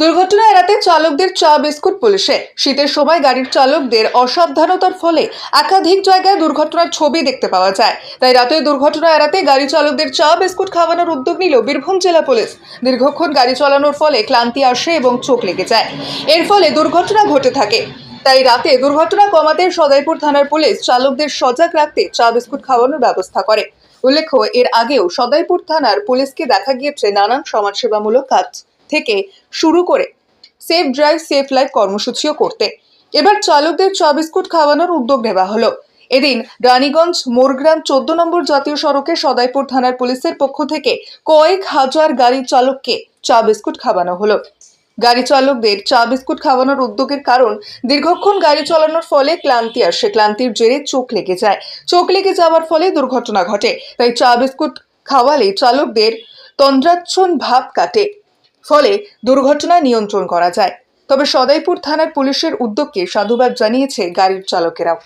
দুর্ঘটনা এড়াতে চালকদের চা, বিস্কুট, পুলিশে। শীতের সময় গাড়ির চালকদের অসাবধানতার ফলে একাধিক জায়গায় দুর্ঘটনার ছবি দেখতে পাওয়া যায়। তাই রাতে দুর্ঘটনা এড়াতে গাড়ি চালকদের চা, বিস্কুট খাওয়ানোর উদ্যোগ নিল বীরভূম জেলা পুলিশ। দীর্ঘক্ষণ গাড়ি চালানোর ফলে ক্লান্তি আসে এবং চোখ লেগে যায়। এর ফলে দুর্ঘটনা ঘটে থাকে। তাই রাতে দুর্ঘটনা কমাতে সদাইপুর থানার পুলিশ চালকদের সজাগ রাখতে চা, বিস্কুট খাওয়ানোর ব্যবস্থা করে। উল্লেখ্য, এর আগেও সদাইপুর থানার পুলিশকে দেখা গিয়েছে নানান সমাজসেবামূলক কাজ। থেকে শুরু করে সেফ ড্রাইভ সেফ লাইফ কর্মসূচিও করতে। এবার চালকদের চা বিস্কুট খাওয়ানোর উদ্যোগ নেওয়া হলো। এদিন রানীগঞ্জ মোরগ্রাম চোদ্দ নম্বর জাতীয় সড়কে সদাইপুর থানার পুলিশের পক্ষ থেকে কয়েক হাজার গাড়ি চালককে চা বিস্কুট খাওয়ানো হলো। গাড়ি চালকদের চা বিস্কুট খাওয়ানোর উদ্যোগের কারণ দীর্ঘক্ষণ গাড়ি চালানোর ফলে ক্লান্তি আসে। ক্লান্তির জেরে চোখ লেগে যায়। চোখ লেগে যাওয়ার ফলে দুর্ঘটনা ঘটে। তাই চা বিস্কুট খাওয়ালে চালকদের তন্দ্রাচ্ছন ভাব কাটে। ফলে দুর্ঘটনা নিয়ন্ত্রণ করা যায়। তবে সদাইপুর থানার পুলিশের উদ্যোগকে সাধুবাদ জানিয়েছে গাড়ির চালকেরাও।